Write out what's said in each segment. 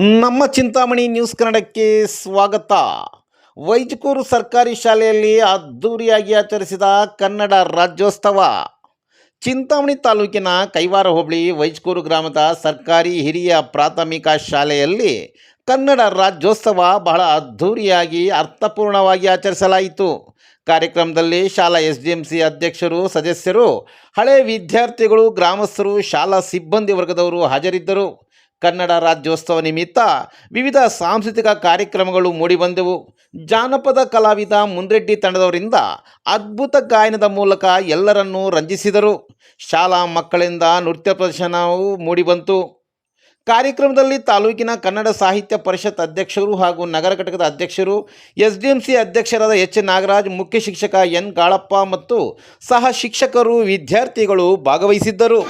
ನಮ್ಮ ಚಿಂತಾಮಣಿ ನ್ಯೂಸ್ ಕನ್ನಡಕ್ಕೆ ಸ್ವಾಗತ. ವೈಜಕೂರು ಸರ್ಕಾರಿ ಶಾಲೆಯಲ್ಲಿ ಅದ್ಧೂರಿಯಾಗಿ ಆಚರಿಸಿದ ಕನ್ನಡ ರಾಜ್ಯೋತ್ಸವ. ಚಿಂತಾಮಣಿ ತಾಲೂಕಿನ ಕೈವಾರ ಹೋಬಳಿ ವೈಜಕೂರು ಗ್ರಾಮದ ಸರ್ಕಾರಿ ಹಿರಿಯ ಪ್ರಾಥಮಿಕ ಶಾಲೆಯಲ್ಲಿ ಕನ್ನಡ ರಾಜ್ಯೋತ್ಸವ ಬಹಳ ಅದ್ಧೂರಿಯಾಗಿ ಅರ್ಥಪೂರ್ಣವಾಗಿ ಆಚರಿಸಲಾಯಿತು. ಕಾರ್ಯಕ್ರಮದಲ್ಲಿ ಶಾಲಾ ಎಸ್ ಡಿ ಎಂ ಸಿ ಅಧ್ಯಕ್ಷರು, ಸದಸ್ಯರು, ಹಳೆ ವಿದ್ಯಾರ್ಥಿಗಳು, ಗ್ರಾಮಸ್ಥರು, ಶಾಲಾ ಸಿಬ್ಬಂದಿ ವರ್ಗದವರು ಹಾಜರಿದ್ದರು. ಕನ್ನಡ ರಾಜ್ಯೋತ್ಸವ ನಿಮಿತ್ತ ವಿವಿಧ ಸಾಂಸ್ಕೃತಿಕ ಕಾರ್ಯಕ್ರಮಗಳು ಮೂಡಿಬಂದವು ಜಾನಪದ ಕಲಾವಿದ ಮುನ್ರೆಡ್ಡಿ ತಂಡದವರಿಂದ ಅದ್ಭುತ ಗಾಯನದ ಮೂಲಕ ಎಲ್ಲರನ್ನೂ ರಂಜಿಸಿದರು. ಶಾಲಾ ಮಕ್ಕಳಿಂದ ನೃತ್ಯ ಪ್ರದರ್ಶನವೂ ಮೂಡಿಬಂತು ಕಾರ್ಯಕ್ರಮದಲ್ಲಿ ತಾಲೂಕಿನ ಕನ್ನಡ ಸಾಹಿತ್ಯ ಪರಿಷತ್ ಅಧ್ಯಕ್ಷರು ಹಾಗೂ ನಗರ ಘಟಕದ ಅಧ್ಯಕ್ಷರು ಎಸ್ ಡಿ ಎಂ ಸಿ ಅಧ್ಯಕ್ಷರಾದ ಎಚ್. ನಾಗರಾಜ್, ಮುಖ್ಯ ಶಿಕ್ಷಕ ಎನ್. ಗಾಳಪ್ಪ ಮತ್ತು ಸಹ ಶಿಕ್ಷಕರು, ವಿದ್ಯಾರ್ಥಿಗಳು ಭಾಗವಹಿಸಿದ್ದರು.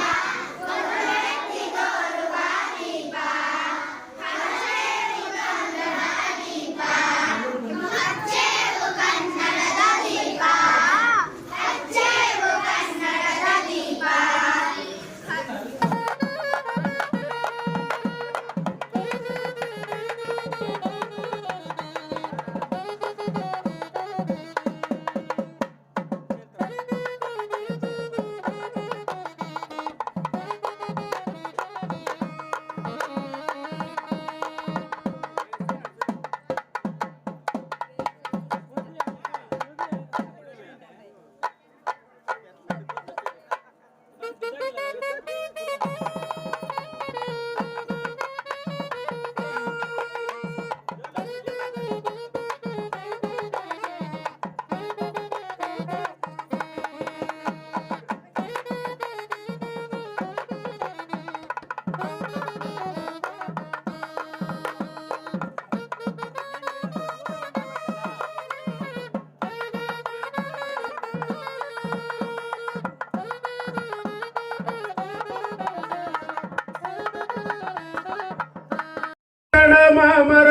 ಮಾಮರ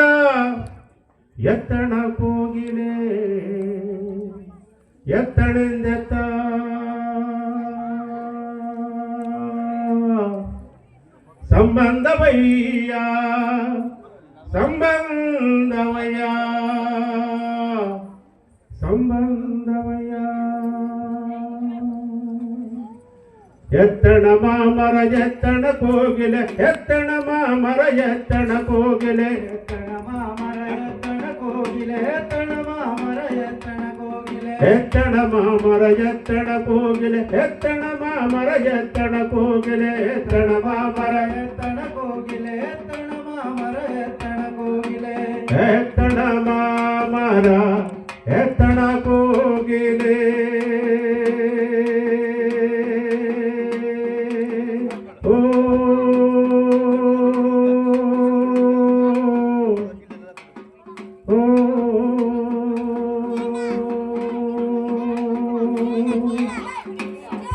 ಎತ್ತಣ ಕೋಗಿಲೆ. ಎತ್ತಣೆಂದೆತ್ತ ಸಂಬಂಧವಯ್ಯ ಸಂಬಂಧವಯ್ಯ ಸಂಬಂಧವಯ್ಯ ಎತ್ತಣ ಮಾಮರ ಎತ್ತಣ ಕೋಗಿಲೆ ಎತ್ತಣ ಮಾಮರ ಎತ್ತಣ ಕೋಗಿಲೆ ಎತ್ತಣ ಮಾಮರ ಎತ್ತಣ ಕೋಗಿಲೆ ಎತ್ತಣ ಮಾಮರ ಎತ್ತಣ ಕೋಗಿಲೆ ಎತ್ತಣ ಮಾಮರ ಎತ್ತಣ ಕೋಗಿಲೆ ಎತ್ತಣ ಮಾಮರ ಎತ್ತಣ ಕೋಗಿಲೆ ಎತ್ತಣ ಮಾಮರ ಎತ್ತಣ ಕೋಗಿಲೆ ಎತ್ತಣ ಮಾಮರ ಎತ್ತಣ ಕೋಗಿಲೆ ಎತ್ತಣ ಮಾಮರ ಎತ್ತಣ ಕೋಗಿಲೆ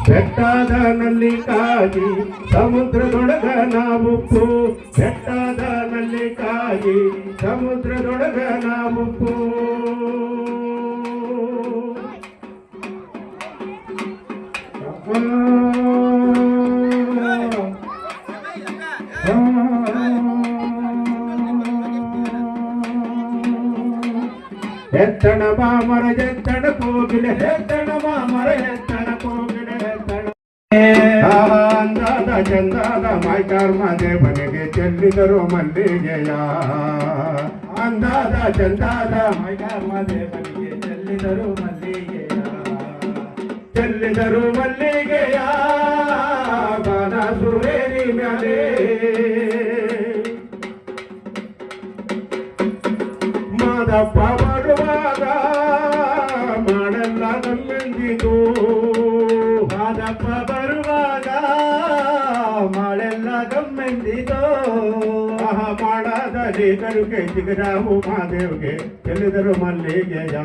ಬೆಟ್ಟದ ನಲ್ಲಿ ಕಾಗಿ ಸಮುದ್ರದೊಳಗ ನಾವುಪ್ಪು ಬೆಟ್ಟದ ನಲ್ಲಿ ಕಾಗಿ ಸಮುದ್ರದೊಳಗ ನಾವುಪ್ಪು ಎತ್ತಣ ಮಾಮರ ಎತ್ತಣ ಕೋಗಿಲೆ ಎತ್ತಣ ಮಾಮರ ಎತ್ತಣ ಕೋಗಿಲೆ. ಅಂದಾದ ಚಂದಾದ ಮೈಕರ್ಮ ದೇವನಿಗೆ ಚೆಲ್ಲಿದರು ಮಲ್ಲಿಗೆಯ. ಅಂದಾದ ಚಂದಾದ ಮೈಕರ್ಮ ದೇವನಿಗೆ ಚೆಲ್ಲಿದರು ಮಲ್ಲಿಗೆಯ. ಚೆಲ್ಲಿದರು ಮಲ್ಲಿಗೆಯ. ಬಾನ ಸುರೇರಿ ಮ್ಯಾಲೆ. ಮಾದಪ್ಪ ಆಹ ಮಾಡದಲ್ಲಿ ಕರುಗೆ ಚಿಗರಾವು ಮಾದೇವ್ಗೆ ಚೆಲ್ಲಿದರು ಮಲ್ಲಿಗೆಯ.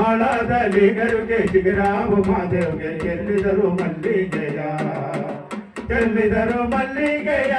ಮಾಡದಲ್ಲಿ ಕರುಗೆ ಚಿಗರಾವು ಮಾದೇವ್ಗೆ ಎಲ್ಲಿದರು ಮಲ್ಲಿಗೆಯ. ಎಲ್ಲಿದರು ಮಲ್ಲಿಗೆಯ.